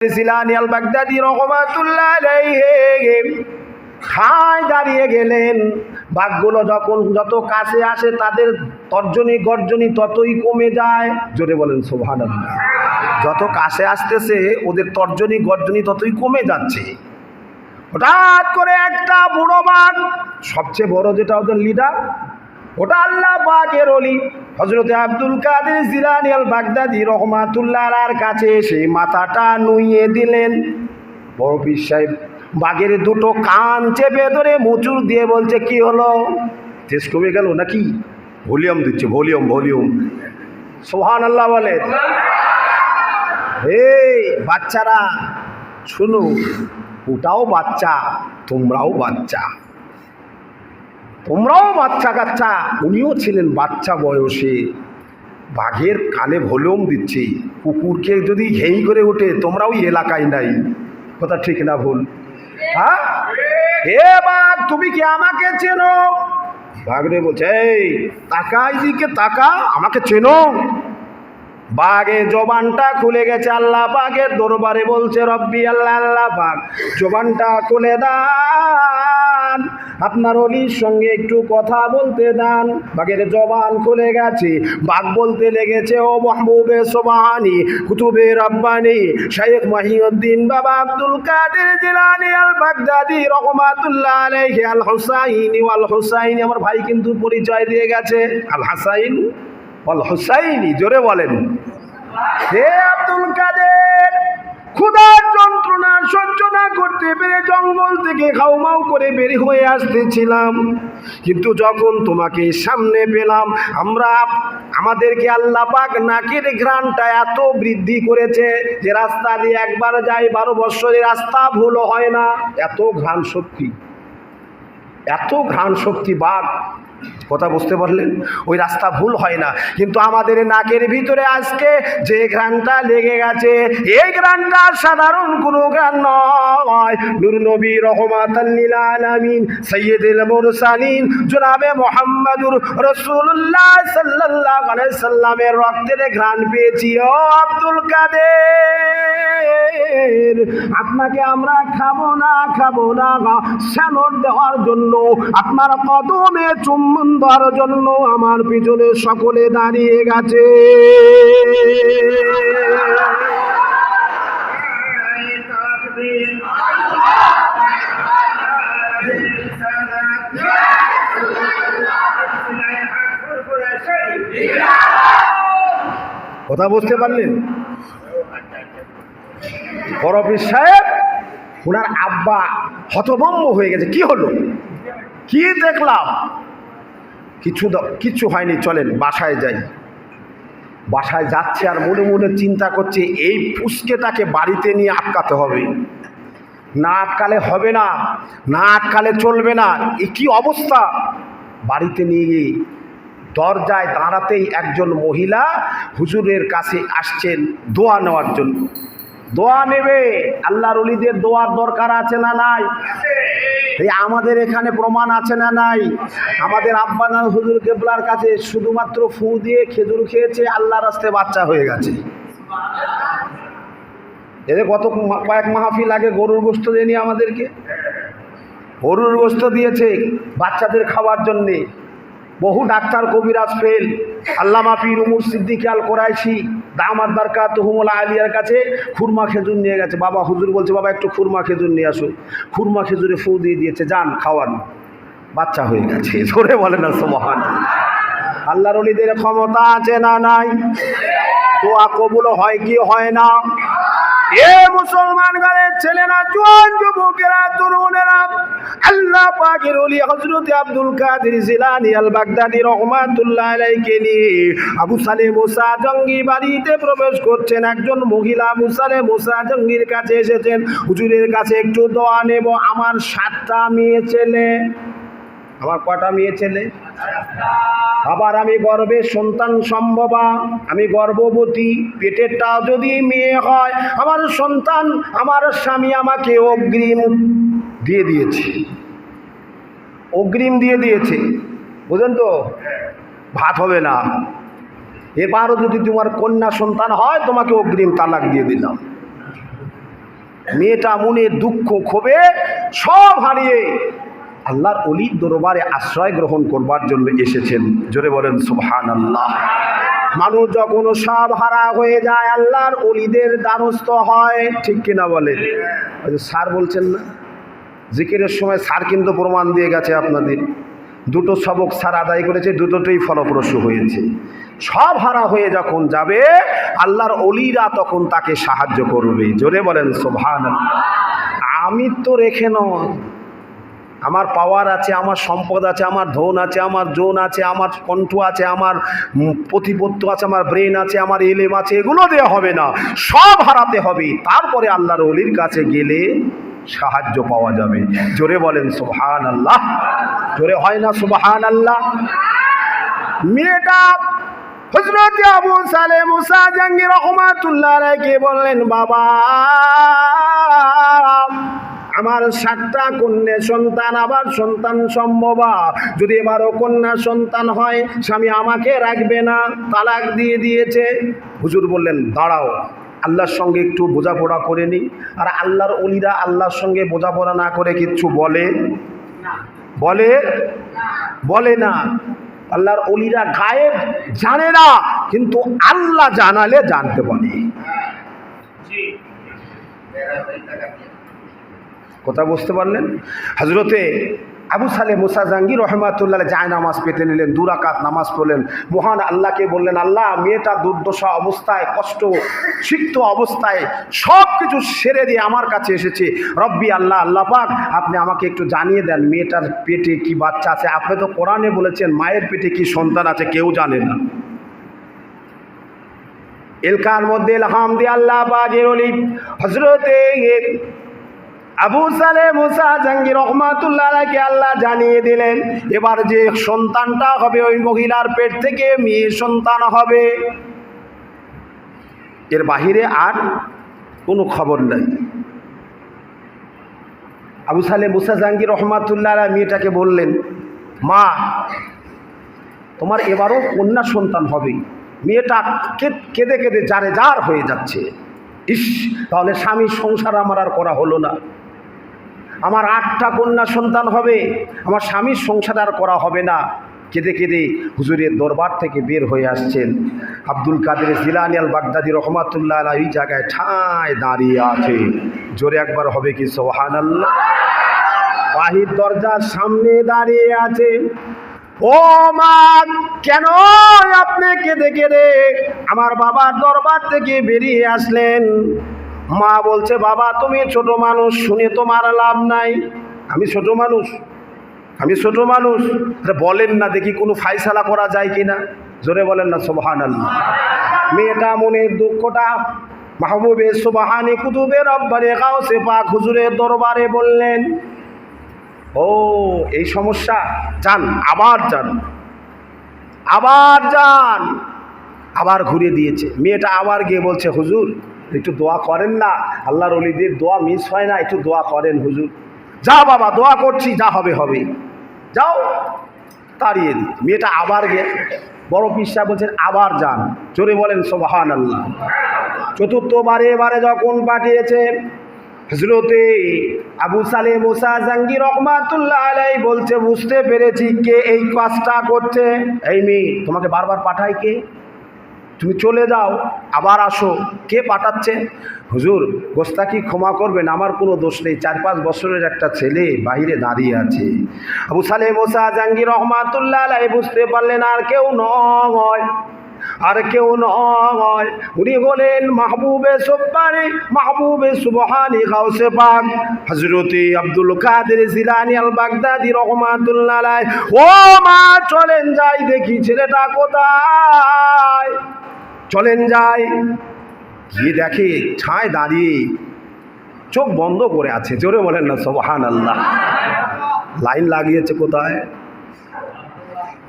সিলানি আল বাগদাদি রহমাতুল্লাহ খায় দাঁড়িয়ে গেলেন। বাঘগুলো যখন যত কাছে আসে, তাদের তর্জনী গর্জনী ততই কমে যায়। জোরে বলেন সোভান যত কাছে আসতেছে, ওদের তর্জনী গর্জনী ততই কমে যাচ্ছে। হঠাৎ করে একটা বুড়ো বাঘ, সবচেয়ে বড় যেটা ওদের লিডার ওটা আল্লাহ পাকের অলি হজরতে আব্দুল কাদের জিলানি আল বাগদাদি রহমাতুল্লাহর কাছে সেই মাথাটা নুইয়ে দিলেন। বড় পীর সাহেব বাঘের দুটো কান চেপে ধরে মুচুর দিয়ে বলছে, কি হলো? তেজ কমে গেল নাকি? ভলিউম দিচ্ছে, ভলিউম ভলিউম। সোহান আল্লাহ বলে। এই বাচ্চারা, শুনো, ওটাও বাচ্চা, তোমরাও বাচ্চা। তোমরাও বাচ্চা কাচ্চা। উনিও ছিলেন বাচ্চা বয়সে। বাঘের কানে ভলিউম দিচ্ছে। কুকুরকে যদি ঘেই করে ওঠে, তোমরাও এলাকায় নাই। কথা ঠিক না ভুল? হ্যাঁ? এ বাঘ, তুমি কি আমাকে চেনো? বাঘরে বলছে, এই তাকা দিকে তাকা, আমাকে চেনো? বাঘে জবানটা খুলে গেছে, আল্লাহ বাঘের দরবারে বলছে, রব্বি, আল্লাহ আল্লাহ বাঘ, জবানটা খুলে দান আপনার অলির সঙ্গে একটু কথা বলতে দান। বাঘের জবান খুলে গেছে। বাঘ বলতে লেগেছে, ও মাহবুবে সোবাহানি, কুতুবে রব্বানি শাইখ মাহিউদ্দিন, বাবা আব্দুল কাদের জিলানি আল বাগদাদি রহমাতুল্লাহ আলাইহি আল হুসাইনি ওয়াল হুসাইনি আমার ভাই কিন্তু পরিচয় দিয়ে গেছে। আল হাসাইন বল হুসাইনি জোরে বলেন। হে আব্দুল কাদের ক্ষুধার যন্ত্রণা সহ্য না করতে পেরে জঙ্গল থেকে খাউমাউ করে বের হয়ে আসতেছিলাম। কিন্তু যখন তোমাকে সামনে পেলাম, আমরা আমাদেরকে আল্লাহ পাক নাকের ঘ্রাণটা এত বৃদ্ধি করেছে যে রাস্তা দিয়ে একবার যাই বারো বৎসরের রাস্তা ভুলও হয় না। এত ঘ্রাণ শক্তি এত ঘ্রাণ শক্তি বাঘ কথা বুঝতে পারলেন? ওই রাস্তা ভুল হয় না। কিন্তু আমাদের নাকের ভিতরে আজকে যে ঘ্রাণটা লেগে গেছে, এই ঘ্রাণটা সাধারণ কোনো ঘ্রাণ নয়। নুর নবী রহমাত আলামিন সৈয়দুল মুরসালিন, জনাবে মোহাম্মদুর রসুল্লাহ আলাইহি সাল্লামের রক্তের ঘ্রাণ পেয়েছি, ও আব্দুল কাদের, আপনাকে আমরা খাব না খাব না স্যানর দেওয়ার জন্য, আপনার কদমে চুম্বন দেওয়ার জন্য আমার পিছনে সকলে দাঁড়িয়ে গেছে। কথা বুঝতে পারলেন? বরফির সাহেব, ওনার আব্বা হতভম্ব হয়ে গেছে। কি হলো? কি দেখলাম? কিছু কিচ্ছু হয়নি, চলেন, বাসায় যাই। বাসায় যাচ্ছে আর মনে মনে চিন্তা করছে, এই পুষ্কেটাকে বাড়িতে নিয়ে আটকাতে হবে। না আটকালে হবে না না আটকালে চলবে না। এ কি অবস্থা? বাড়িতে নিয়ে গিয়ে দরজায় দাঁড়াতেই একজন মহিলা হুজুরের কাছে আসছেন দোয়া নেওয়ার জন্য। দোয়া নেবে? আল্লাহর অলিদের দোয়ার দরকার আছে না নাই? এই আমাদের এখানে প্রমাণ আছে না নাই? আমাদের আব্বানান হুজুর কেবলার কাছে শুধুমাত্র ফু দিয়ে খেজুর খেয়েছে আল্লাহ রাস্তে বাচ্চা হয়ে গেছে। এদের কত কয়েক মাহফিল আগে গরুর গোস্ত দেয়নি আমাদেরকে? গরুর গোস্ত দিয়েছে বাচ্চাদের খাওয়ার জন্যে। বহু ডাক্তার কবিরাজ ফেল। আল্লামা পীর উমর সিদ্দিক আল কোরাইশি দামাত বারকা তহুমুল আলিয়ার কাছে খুরমা খেজুর নিয়ে গেছে। বাবা হুজুর বলছে, বাবা, একটু খুরমা খেজুর নিয়ে আসো। খুরমা খেজুরে ফু দিয়ে দিয়েছে, যান, খাওয়ান। বাচ্চা হয়ে গেছে। ধরে বলে না সোমহান আল্লাহর অলিদের ক্ষমতা আছে না নাই? দোয়া কবুল হয় কি হয় না? এ মুসলমান ঘরের ছেলেরা, জোয়ান যুবকেরা, তরুণেরা, আল্লাহ পাকের ওলি হযরত Abdul Qadir Jilani al Baghdadi রহমাতুল্লাহ আলাইকে নিয়ে আবু সালে মুসা জঙ্গি বাড়িতে প্রবেশ করছেন। একজন মহিলা আবু সালে মুসা জঙ্গির কাছে এসেছেন। হুজুরের কাছে একটু দোয়া নেব। আমার সাতটা মেয়ে ছেলে। আমার কটা মেয়ে ছেলে? আবার আমি গর্ভে সন্তান সম্ভবা, আমি গর্ভবতী, পেটেরটা যদি মেয়ে হয়, আমার সন্তান, আমার স্বামী আমাকে অগ্রিম দিয়ে দিয়েছে। অগ্রিম দিয়ে দিয়েছে। বুঝলেন তো? ভাত হবে না। এবারও যদি তোমার কন্যা সন্তান হয়, তোমাকে অগ্রিম তালাক দিয়ে দিলাম। মেয়েটা মনে দুঃখ ক্ষোভে সব হারিয়ে আল্লাহর অলির দরবারে আশ্রয় গ্রহণ করবার জন্য এসেছেন। জোরে বলেন সুবহান আল্লাহ মানুষ যখন সব হারা হয়ে যায়, আল্লাহর অলিদের দ্বারস্থ হয়, ঠিক কিনা বলে? ওই স্যার বলছেন না? জিকিরের সময় স্যার কিন্তু প্রমাণ দিয়ে গেছে আপনাদের। দুটো সবক স্যার আদায় করেছে, দুটোতেই ফলপ্রসূ হয়েছে। সব হারা হয়ে যখন যাবে, আল্লাহর অলিরা তখন তাকে সাহায্য করবে। জোরে বলেন সোভান আমি তো রেখে নয়। আমার পাওয়ার আছে, আমার সম্পদ আছে, আমার ধন আছে, আমার জোন আছে, আমার কণ্ঠ আছে, আমার প্রতিপত্ত আছে, আমার ব্রেন আছে, আমার এলেম আছে, এগুলো দেওয়া হবে না। সব হারাতে হবে। তারপরে আল্লাহর অলির কাছে গেলে সাহায্য পাওয়া যাবে। জোরে বলেন সুবহান আল্লাহ জোরে হয় না সুবহান আল্লাহ মেয়েটা হজরত আবু সালে মুসা জাঙ্গির রহমাতুল্লাহ বললেন, বাবা আমার সাতটা কন্যা সন্তান, আবার সন্তান সম্ভব। যদি এবারও কন্যা সন্তান হয়, স্বামী আমাকে রাখবে না, তালাক দিয়ে দিয়েছে। হুজুর বললেন, দাঁড়াও, আল্লাহর সঙ্গে একটু বোঝাপড়া করে নিই। আর আল্লাহর অলিরা আল্লাহর সঙ্গে বোঝাপড়া না করে কিচ্ছু বলে? বলে? বলে না। আল্লাহর অলিরা গায়েব, জানে না, কিন্তু আল্লাহ জানালে জানতে পারে। কথা বুঝতে পারলেন? হজরতে আবু সালে মুসা জাঙ্গির রহমাতুল্লাহ যায় নামাজ পেতে নিলেন দুরাকাত নামাজ পড়লেন। মহান আল্লাহকে বললেন, আল্লাহ, মেয়েটা দুর্দশা অবস্থায়, কষ্ট, সিক্ত অবস্থায় সব কিছু সেরে দিয়ে আমার কাছে এসেছে। রব্বি আল্লাহ আল্লাহ পাক, আপনি আমাকে একটু জানিয়ে দেন, মেয়েটার পেটে কি বাচ্চা আছে? আপনি তো কোরআনে বলেছেন, মায়ের পেটে কি সন্তান আছে, কেউ জানে না। এলকার মধ্যে এলহাম দিয়ে আল্লাহ অলি হজরতে আবু সালে মুসা জাঙ্গির রহমাতুল্লাহকে আল্লাহ জানিয়ে দিলেন, এবার যে সন্তানটা হবে ওই মহিলার পেট থেকে মেয়ে সন্তান হবে। এর বাহিরে আর কোনো খবর নাই। আবু সালে মুসা জাঙ্গির রহমাতুল্লাহ মেয়েটাকে বললেন, মা, তোমার এবারও কন্যা সন্তান হবে। মেয়েটা কেঁদে কেঁদে যারে যার হয়ে যাচ্ছে। ইস, তাহলে স্বামীর সংসার আমার আর করা হলো না। আমার আটটা কন্যা সন্তান হবে, আমার স্বামীর সংসার আর করা হবে না। কেঁদে কেঁদে হুজুরের দরবার থেকে বের হয়ে আসছেন। আব্দুল কাদের জিলানি আল বাগদাদি রহমাতুল্লাহ আলা এই জায়গায় ঠায় দাঁড়িয়ে আছে। জোরে একবার হবে কি সোহান আল্লাহ বাহির দরজার সামনে দাঁড়িয়ে আছে। ও মা, কেন আপনি কেঁদে কেঁদে আমার বাবার দরবার থেকে বেরিয়ে আসলেন? মা বলছে, বাবা, তুমি ছোট মানুষ, শুনে তোমার লাভ নাই। আমি ছোট মানুষ, আমি ছোট মানুষ। বলেন না, দেখি কোনো ফাইসালা করা যায় কি না জোরে বলেন না সোবাহান মেয়েটা মনের দুঃখটা, মাহবুবে সোবাহানি কুতুবের রব্বারে গাও সে পাক হুজুরের দরবারে বললেন, ও, এই সমস্যা, যান, আবার যান আবার যান। আবার ঘুরে দিয়েছে। মেয়েটা আবার গিয়ে বলছে, হুজুর একটু দোয়া করেন না। আল্লাহর অলিদের দোয়া মিস হয় না, একটু দোয়া করেন হুজুর। যা বাবা, দোয়া করছি, যা হবে হবে। যাও, তাড়িয়ে দিই। মেয়েটা আবার গে, বড় পিসা বলছেন, আবার যান। জোরে বলেন সোবাহান আল্লাহ চতুর্থবারে এবারে যখন পাঠিয়েছে হজরতে আবু সালে মুসা জাঙ্গির রহমাতুল্লাহ আলাই বলছে, বুঝতে পেরেছি কে এই কাজটা করছে। এই মেয়ে, তোমাকে বারবার পাঠায় কে? তুমি চলে যাও, আবার আসো। কে পাঠাচ্ছে? হুজুর গোস্তাকি ক্ষমা করবেন, আমার কোনো দোষ নেই। চার পাঁচ বছরের একটা ছেলে বাইরে দাঁড়িয়ে আছে। আবু সালে মোসা জাঙ্গির রহমাতুল্লাহ বুঝতে পারলেন, আর কেউ নয়, আর কেউ নয়। উনি বলেন, মাহবুবে সোব্বানি মাহবুবে সুবহানি গাউসে পাক। হজরতি আব্দুল কাদের জিলানি আল বাগদাদি রহমাতুল্লাহ ও মা, চলেন যাই দেখি ছেলেটা কোথায়? চলেন যায় গিয়ে দেখে ছায় দাঁড়িয়ে চোখ বন্ধ করে আছে। জোরে বলেন না সোহান আল্লাহ লাইন লাগিয়েছে কোথায়?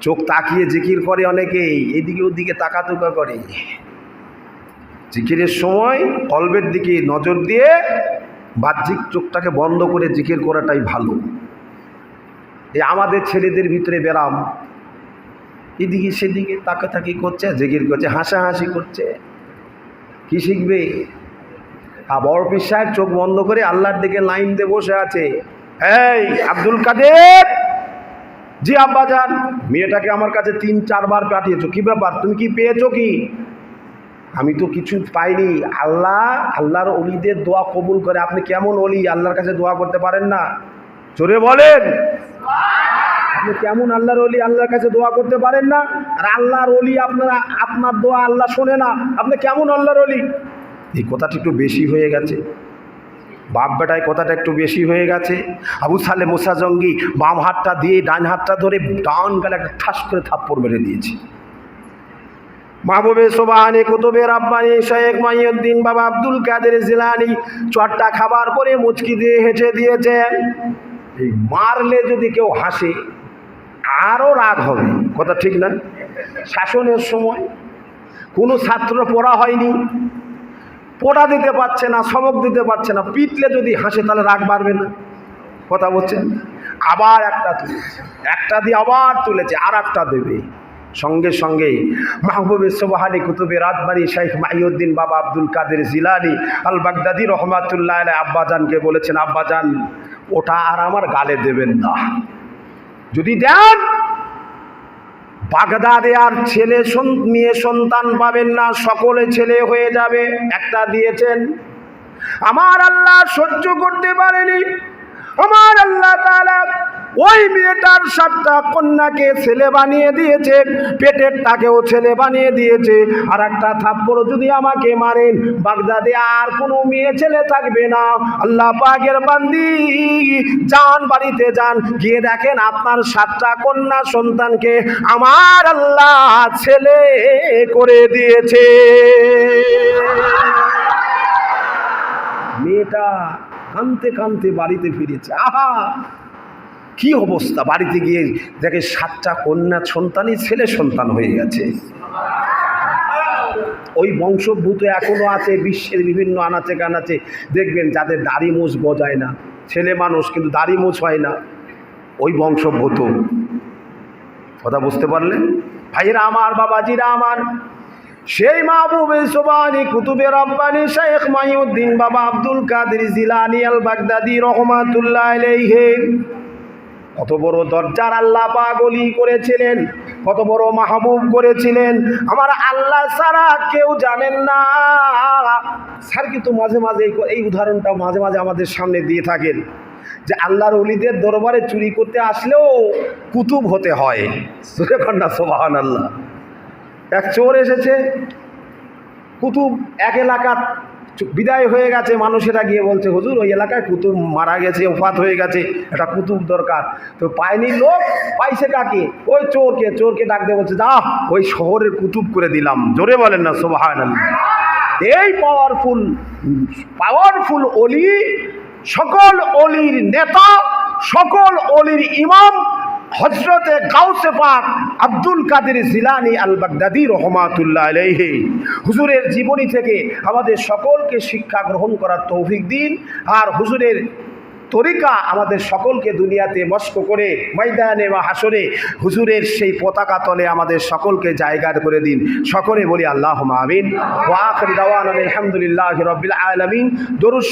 চোখ তাকিয়ে জিকির করে অনেকেই, এদিকে ওদিকে তাকাতুকা করে। জিকিরের সময় কলবের দিকে নজর দিয়ে বাহ্যিক চোখটাকে বন্ধ করে জিকির করাটাই ভালো। এই আমাদের ছেলেদের ভিতরে বেরাম এদিকে সেদিকে তাকাতাকি করছে জিকির করছে, হাসাহাসি করছে। কি শিখবে? আর বড় সাহেব চোখ বন্ধ করে আল্লাহর দিকে লাইন দিয়ে বসে আছে। এই, আব্দুল কাদের! জি আব্বা যান, মেয়েটাকে আমার কাছে তিন, চারবার পাঠিয়েছো। কি ব্যাপার? তুমি কি পেয়েছ কি? আমি তো কিছু পাইনি। আল্লাহ, আল্লাহর অলিদের দোয়া কবুল করে। আপনি কেমন অলি আল্লাহর কাছে দোয়া করতে পারেন না? জোরে বলেন! আপনি কেমন আল্লাহর অলি আল্লাহর কাছে দোয়া করতে পারেন না? আর আল্লাহর অলি আপনারা, আপনার দোয়া আল্লাহ শোনে না। আপনি কেমন আল্লাহর অলি এই কথাটা একটু বেশি হয়ে গেছে। বাপ বেটায় কথাটা একটু বেশি হয়ে গেছে। আবু সালে মুসা জঙ্গি বাম হাতটা দিয়ে ডান হাতটা ধরে ডান গালে একটা ঠাস করে থাপ্পড় মেরে দিয়েছে। মাহবুবে সোবাহানি, কুতুবে রাব্বানি শেখ মাইউদ্দিন বাবা আব্দুল কাদের জিলানি চটটা খাবার পরে মুচকি দিয়ে হেঁটে দিয়েছে। এই মারলে যদি কেউ হাসে আরও রাগ হবে। কথা ঠিক না? শাসনের সময় কোনো ছাত্র পড়া হয়নি, পড়া দিতে পারছে না, সবক দিতে পারছে না, পিটলে যদি হাসে তাহলে রাগ বাড়বে না। কথা বলছেন? আবার একটা তুলেছে। একটা দিয়ে আবার তুলেছে আর একটা দেবে। সঙ্গে সঙ্গে মাহবুবে সোবাহানি কুতুবে রাতবাড়ি শাইখ মাহিউদ্দিন বাবা আব্দুল কাদের জিলানি আল বাগদাদি রহমাতুল্লাহ আব্বাজানকে বলেছেন, আব্বাজান, ওটা আর আমার গালে দেবেন না। যদি দেন, বাগদাদে আর ছেলে মেয়ে সন্তান পাবেন না, সকলে ছেলে হয়ে যাবে। একটা দিয়েছেন। আমার আল্লাহ সহ্য করতে পারেনি। আমার আল্লাহ ওই মেয়েটার সাতটা কন্যাকে ছেলে বানিয়ে দিয়েছে পেটেরটাকেও ছেলে বানিয়ে দিয়েছে। আর একটা থাপ্পড় যদি আমাকে মারেন, বাগদাদে আর কোনো মেয়ে ছেলে থাকবে না। আল্লাহ পাকের বান্দি, যান বাড়িতে যান, গিয়ে দেখেন আপনার সাতটা কন্যা সন্তানকে আমার আল্লাহ ছেলে করে দিয়েছে। মেয়েটা কানতে কানতে বাড়িতে ফিরেছে। আহা! কি অবস্থা? বাড়িতে গিয়ে দেখে সাতটা কন্যা সন্তানই ছেলে সন্তান হয়ে গেছে। ওই বংশভূত এখনও আছে, বিশ্বের বিভিন্ন আনাচে কানাচে। দেখবেন যাদের দাড়ি মোষ বজায় না, ছেলে মানুষ, কিন্তু দাড়ি মোষ হয় না। ওই বংশভূত কথা বুঝতে পারলেন? ভাইরা আমার, বাবাজিরা আমার। সেই মাহবুবে সোবানি কুতুবে রব্বানি শেখ মাইউদ্দিন বাবা আব্দুল কাদের জিলানি আল বাগদাদি রহমাতুল্লাহ কত বড় দরজার আল্লাহ পাগলি করেছিলেন, কত বড় মাহবুব করেছিলেন। আমার আল্লাহ ছাড়া কেউ জানেন না। স্যার, কিন্তু মাঝে মাঝে এই উদাহরণটা মাঝে মাঝে আমাদের সামনে দিয়ে থাকেন যে আল্লাহর অলিদের দরবারে চুরি করতে আসলেও কুতুব হতে হয়। সুরে কন্যা সোবাহান আল্লাহ এক চোর এসেছে, কুতুব এক এলাকা চু- বিদায় হয়ে গেছে, মানুষেরা গিয়ে বলছে, হুজুর, ওই এলাকায় কুতুব মারা গেছে, ওফাত হয়ে গেছে, একটা কুতুব দরকার। তো পায়নি লোক, পাইছে কাকে? ওই চোরকে চোরকে ডাক দিয়ে বলছে যা ওই শহরের কুতুব করে দিলাম। জোরে বলেন না সোবাহান এই পাওয়ারফুল পাওয়ারফুল অলি, সকল অলির নেতা, সকল অলির ইমাম হজরতে গাউসে পাক আব্দুল কাদের জিলানি আল বাগদাদি রহমাতুল্লাহ হুজুরের জীবনী থেকে আমাদের সকলকে শিক্ষা গ্রহণ করার তৌফিক দিন আর হুজুরের তরিকা আমাদের সকলকে দুনিয়াতে মস্ক করে ময়দানে বা হাসরে হুজুরের সেই পতাকা তলে আমাদের সকলকে জায়গা করে দিন। সকলে বলি আল্লাহ আমিন। ওয়া আখির দাওয়ানা আলহামদুলিল্লাহি রাব্বিল আলামিন। দরুদ